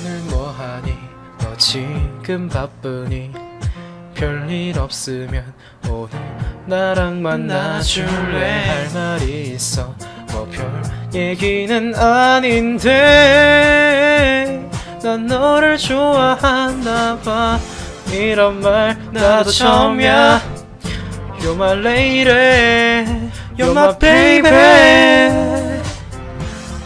오늘 뭐하니? 너 지금 바쁘니? 별일 없으면 오늘 나랑 만나줄래? 할 말이 있어. 뭐 별 얘기는 아닌데. 난 너를 좋아하나 봐. 이런 말 나도 처음이야. You're my lady You're my baby.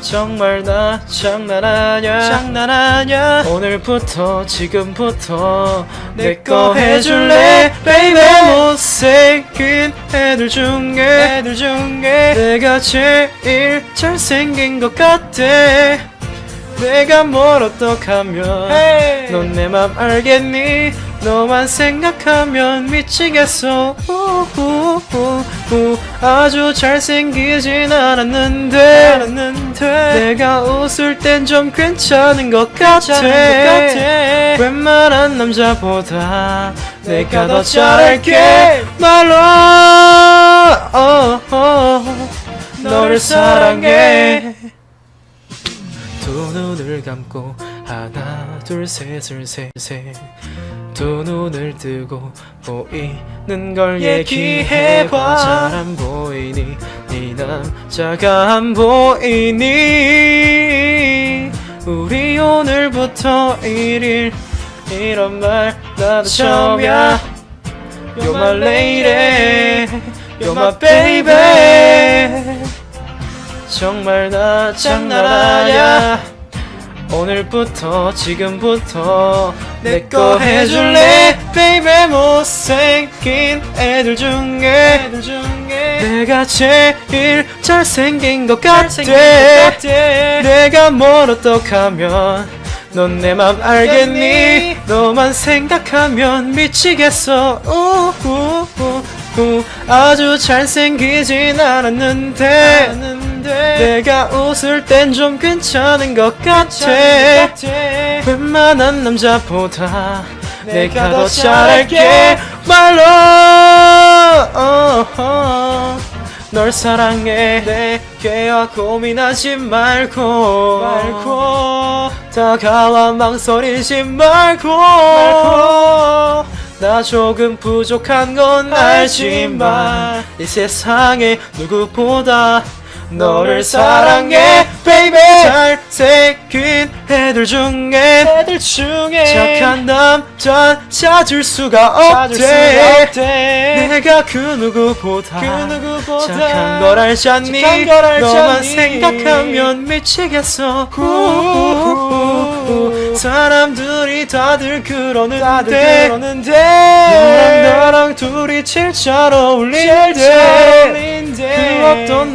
정말 나 장난하냐? 장난하냐? 오늘부터 지금부터 내 거 해줄래? baby 못생긴 애들 중에 애들 중에 내가 제일 잘생긴 것 같아. 내가 뭘 어떡하면 넌내 맘 알겠니? 너만 생각하면 미치겠어. 우우우 우. 아주 잘생기진 않았는데, 내가 웃을 땐 좀 괜찮은 것 같아. 웬만한 남자보다 내가 더 잘할게. 말로. 어, 어, 너를 사랑해. 두 눈을 감고 하나 둘 셋을 셋셋 두 눈을 뜨고 보이는 걸 얘기해봐. 잘 안 보이니? 네 남자가 안 보이니? 우리 오늘부터 일일 이런 말 나도 처음이야. You're my lady. You're my baby. 정말 나 장난하냐 오늘부터 지금부터 내 거 해줄래? baby 못생긴 애들 중에 애들 중에 내가 제일 잘생긴 것 같아. 내가 뭘 어떡하면 넌 내 맘 알겠니? 너만 생각하면 미치겠어. 우 우 우 우 아주 잘생기진 않았는데 내가 웃을 땐 좀 괜찮은 것 같아. 웬만한 남자보다 내가 더 잘할게. 말로. 어, 어. 널 사랑해. 내게와 고민하지 말고. 말고. 다가와 망설이지 말고. 나 조금 부족한 건 알지만 이 세상에 누구보다 너를 사랑해 baby. 잘생긴 애들 중에 애들 중에 착한 남자 찾을 수가 없대. 내가 그 누구보다 그 누구보다 착한 걸 알지 않니? 착한 걸 알지 너만 않니? 생각하면 미치겠어. 사람들이 다들 그러는데. 다들 그러는데. 너랑 나랑 둘이 제일 잘 어울린대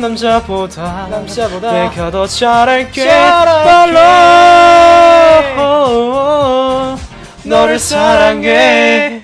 남자보다 남자보다 내가 더 잘할게. 잘할게. 말로. 너를 사랑해